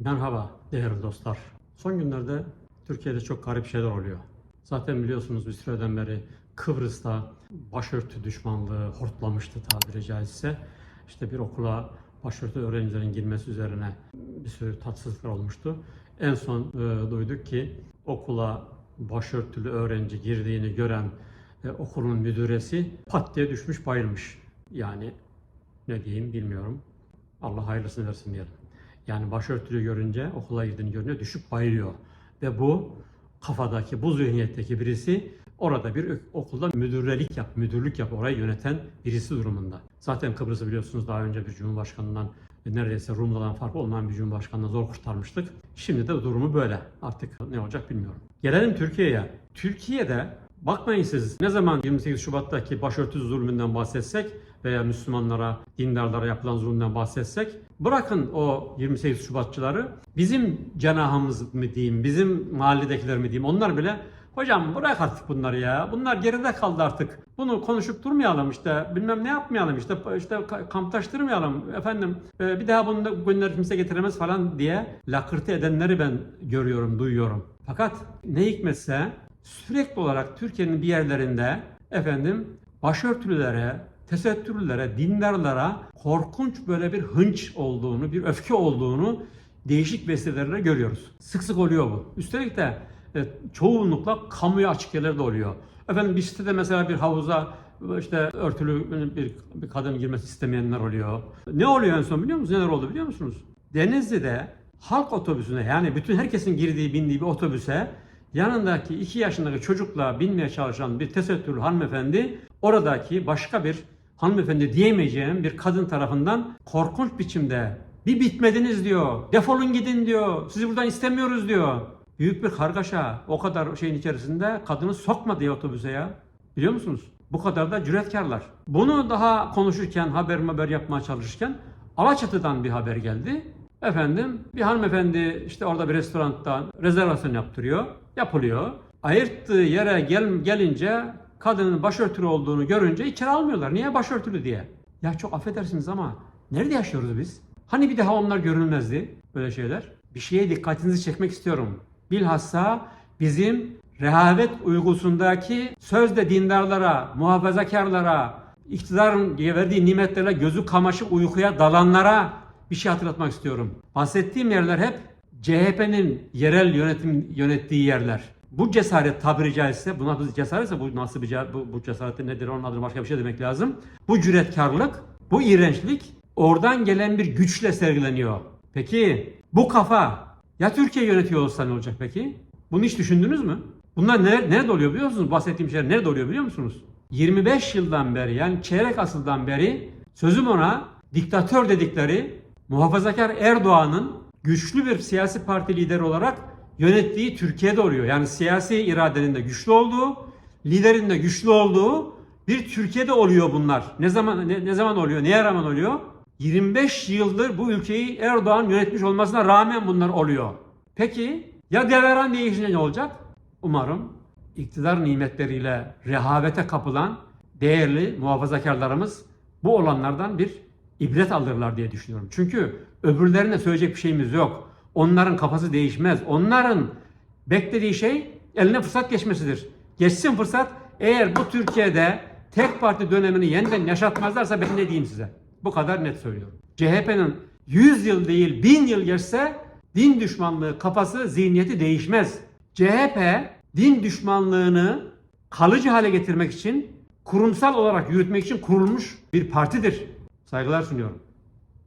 Merhaba değerli dostlar. Son günlerde Türkiye'de çok garip şeyler oluyor. Zaten biliyorsunuz bir süreden beri Kıbrıs'ta başörtü düşmanlığı hortlamıştı tabiri caizse. İşte bir okula başörtü öğrencilerin girmesi üzerine bir sürü tatsızlıklar olmuştu. En son e, duyduk ki okula başörtülü öğrenci girdiğini gören e, okulun müdüresi pat diye düşmüş bayılmış. Yani ne diyeyim bilmiyorum. Allah hayırlısını versin diyelim. Yani başörtülü görünce okula girdiğini görünce düşüp bayılıyor. Ve bu kafadaki, bu zihniyetteki birisi orada bir okulda müdürlük yap, müdürlük yap, orayı yöneten birisi durumunda. Zaten Kıbrıs'ı biliyorsunuz daha önce bir cumhurbaşkanından neredeyse Rum'dan farklı olmayan bir cumhurbaşkanına zor kurtarmıştık. Şimdi de durumu böyle. Artık ne olacak bilmiyorum. Gelelim Türkiye'ye. Türkiye'de bakmayın siz ne zaman 28 Şubat'taki başörtü zulmünden bahsetsek veya Müslümanlara, dindarlara yapılan zulümden bahsetsek bırakın o 28 Şubatçıları bizim cenahımız mı diyeyim, bizim mahalledekiler mi diyeyim onlar bile Hocam bırak artık bunları ya. Bunlar geride kaldı artık. Bunu konuşup durmayalım işte. Bilmem ne yapmayalım işte. işte kamptaştırmayalım. Efendim e, bir daha bunu da günler kimse getiremez falan diye lakırtı edenleri ben görüyorum, duyuyorum. Fakat ne hikmetse sürekli olarak Türkiye'nin bir yerlerinde efendim başörtülülere, tesettürlülere, dindarlara korkunç böyle bir hınç olduğunu, bir öfke olduğunu değişik vesilelerle görüyoruz. Sık sık oluyor bu. Üstelik de e, çoğunlukla kamuya açık yerlerde oluyor. Efendim bir sitede mesela bir havuza işte örtülü bir, bir kadın girmesi istemeyenler oluyor. Ne oluyor en son biliyor musunuz? Neler oldu biliyor musunuz? Denizli'de halk otobüsüne yani bütün herkesin girdiği bindiği bir otobüse yanındaki iki yaşındaki çocukla binmeye çalışan bir tesettürlü hanımefendi oradaki başka bir hanımefendi diyemeyeceğim bir kadın tarafından korkunç biçimde bir bitmediniz diyor. Defolun gidin diyor. Sizi buradan istemiyoruz diyor. Büyük bir kargaşa. O kadar şeyin içerisinde kadını sokma diye otobüse ya. Biliyor musunuz? Bu kadar da cüretkarlar. Bunu daha konuşurken, haber haber yapmaya çalışırken Alaçatı'dan bir haber geldi. Efendim bir hanımefendi işte orada bir restoranda rezervasyon yaptırıyor. Yapılıyor. Ayırttığı yere gel, gelince kadının başörtülü olduğunu görünce içeri almıyorlar. Niye başörtülü diye? Ya çok affedersiniz ama nerede yaşıyoruz biz? Hani bir daha onlar görülmezdi böyle şeyler? Bir şeye dikkatinizi çekmek istiyorum. Bilhassa bizim rehavet uygusundaki sözde dindarlara, muhafazakarlara, iktidarın verdiği nimetlerle gözü kamaşı uykuya dalanlara bir şey hatırlatmak istiyorum. Bahsettiğim yerler hep CHP'nin yerel yönetim yönettiği yerler. Bu cesaret tabiri caizse, buna bir cesaretse bu nasıl bir bu, bu cesaret nedir onun adını başka bir şey demek lazım. Bu cüretkarlık, bu iğrençlik oradan gelen bir güçle sergileniyor. Peki bu kafa ya Türkiye yönetiyor olsa ne olacak peki? Bunu hiç düşündünüz mü? Bunlar nerede, nerede oluyor biliyor musunuz? Bahsettiğim şeyler nerede oluyor biliyor musunuz? 25 yıldan beri yani çeyrek asıldan beri sözüm ona diktatör dedikleri muhafazakar Erdoğan'ın güçlü bir siyasi parti lideri olarak yönettiği Türkiye'de oluyor. Yani siyasi iradenin de güçlü olduğu, liderin de güçlü olduğu bir Türkiye'de oluyor bunlar. Ne zaman ne, ne zaman oluyor? Neye rağmen oluyor? 25 yıldır bu ülkeyi Erdoğan yönetmiş olmasına rağmen bunlar oluyor. Peki ya devran değişince ne olacak? Umarım iktidar nimetleriyle rehavete kapılan değerli muhafazakarlarımız bu olanlardan bir ibret alırlar diye düşünüyorum. Çünkü öbürlerine söyleyecek bir şeyimiz yok. Onların kafası değişmez. Onların beklediği şey eline fırsat geçmesidir. Geçsin fırsat. Eğer bu Türkiye'de tek parti dönemini yeniden yaşatmazlarsa ben ne diyeyim size? Bu kadar net söylüyorum. CHP'nin 100 yıl değil 1000 yıl geçse din düşmanlığı kafası zihniyeti değişmez. CHP din düşmanlığını kalıcı hale getirmek için kurumsal olarak yürütmek için kurulmuş bir partidir. Saygılar sunuyorum.